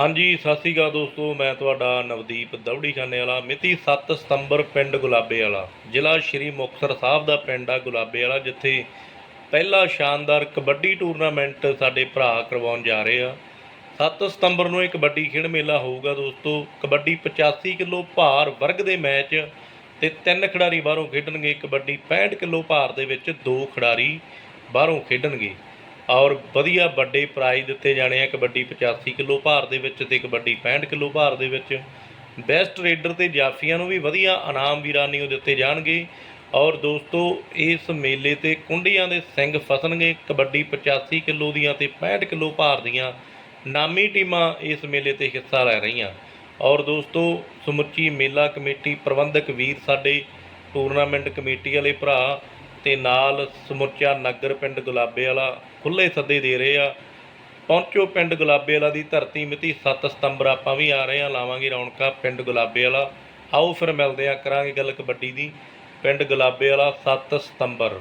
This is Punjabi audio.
ਹਾਂਜੀ, ਸਤਿ ਸ਼੍ਰੀ ਅਕਾਲ ਦੋਸਤੋ, ਮੈਂ ਤੁਹਾਡਾ ਨਵਦੀਪ ਦੌੜੀ ਖਾਨੇ ਵਾਲਾ, ਮਿਤੀ 7 ਸਤੰਬਰ ਪਿੰਡ ਗੁਲਾਬੇ ਵਾਲਾ। ਜ਼ਿਲ੍ਹਾ ਸ਼੍ਰੀ ਮੁਕਤਸਰ ਸਾਹਿਬ ਦਾ ਪਿੰਡ ਆ ਗੁਲਾਬੇ ਵਾਲਾ, ਜਿੱਥੇ ਪਹਿਲਾ ਸ਼ਾਨਦਾਰ ਕਬੱਡੀ ਟੂਰਨਾਮੈਂਟ ਸਾਡੇ ਭਰਾ ਕਰਵਾਉਣ ਜਾ ਰਹੇ ਆ। 7 ਸਤੰਬਰ ਨੂੰ ਇਹ ਕਬੱਡੀ ਖੇਡ ਮੇਲਾ ਹੋਊਗਾ ਦੋਸਤੋ। ਕਬੱਡੀ 85 ਕਿਲੋ ਭਾਰ ਵਰਗ ਦੇ ਮੈਚ ਤੇ ਤਿੰਨ ਖਿਡਾਰੀ ਬਾਹਰੋਂ ਖੇਡਣਗੇ। ਕਬੱਡੀ 65 ਕਿਲੋ ਭਾਰ ਦੇ ਵਿੱਚ ਦੋ ਖਿਡਾਰੀ ਬਾਹਰੋਂ ਖੇਡਣਗੇ। ਔਰ ਵਧੀਆ ਵੱਡੇ ਪ੍ਰਾਈਜ਼ ਦਿੱਤੇ ਜਾਣੇ ਆ ਕਬੱਡੀ 85 ਕਿਲੋ ਭਾਰ ਦੇ ਵਿੱਚ ਤੇ ਕਬੱਡੀ 65 ਕਿਲੋ ਭਾਰ ਦੇ ਵਿੱਚ। ਬੈਸਟ ਰੇਡਰ ਤੇ ਜਾਫੀਆਂ ਨੂੰ ਵੀ ਵਧੀਆ ਇਨਾਮ ਵੀਰਾਨੀ ਉਹ ਦਿੱਤੇ ਜਾਣਗੇ। ਔਰ ਦੋਸਤੋ, ਇਸ ਮੇਲੇ ਤੇ ਕੁੰਡੀਆਂ ਦੇ ਸਿੰਘ ਫਸਣਗੇ। ਕਬੱਡੀ 85 ਕਿਲੋ ਦੀਆਂ ਤੇ 65 ਕਿਲੋ ਭਾਰ ਦੀਆਂ ਨਾਮੀ ਟੀਮਾਂ ਇਸ ਮੇਲੇ ਤੇ ਹਿੱਸਾ ਲੈ ਰਹੀਆਂ। ਔਰ ਦੋਸਤੋ, ਸਮੁੱਚੀ ਮੇਲਾ ਕਮੇਟੀ ਪ੍ਰਬੰਧਕ ਵੀਰ ਸਾਡੇ ਟੂਰਨਾਮੈਂਟ ਕਮੇਟੀ ਵਾਲੇ ਭਰਾ ਤੇ ਨਾਲ ਸਮੁੱਚਾ ਨਗਰ ਪਿੰਡ ਗੁਲਾਬੇ ਵਾਲਾ ਖੁੱਲੇ ਸੱਦੇ ਦੇ ਰਹੇ ਆ। ਪਹੁੰਚੋ ਪਿੰਡ ਗੁਲਾਬੇ ਵਾਲਾ ਦੀ ਧਰਤੀ ਮਿਤੀ 7 ਸਤੰਬਰ ਆਪਾਂ ਵੀ ਆ ਰਹੇ ਆ, ਲਾਵਾਂਗੇ ਰੌਣਕਾਂ ਪਿੰਡ ਗੁਲਾਬੇ ਵਾਲਾ। ਆਓ ਫਿਰ ਮਿਲਦੇ ਆ, ਕਰਾਂਗੇ ਗੱਲ ਕਬੱਡੀ ਦੀ। ਪਿੰਡ ਗੁਲਾਬੇ ਵਾਲਾ 7 ਸਤੰਬਰ।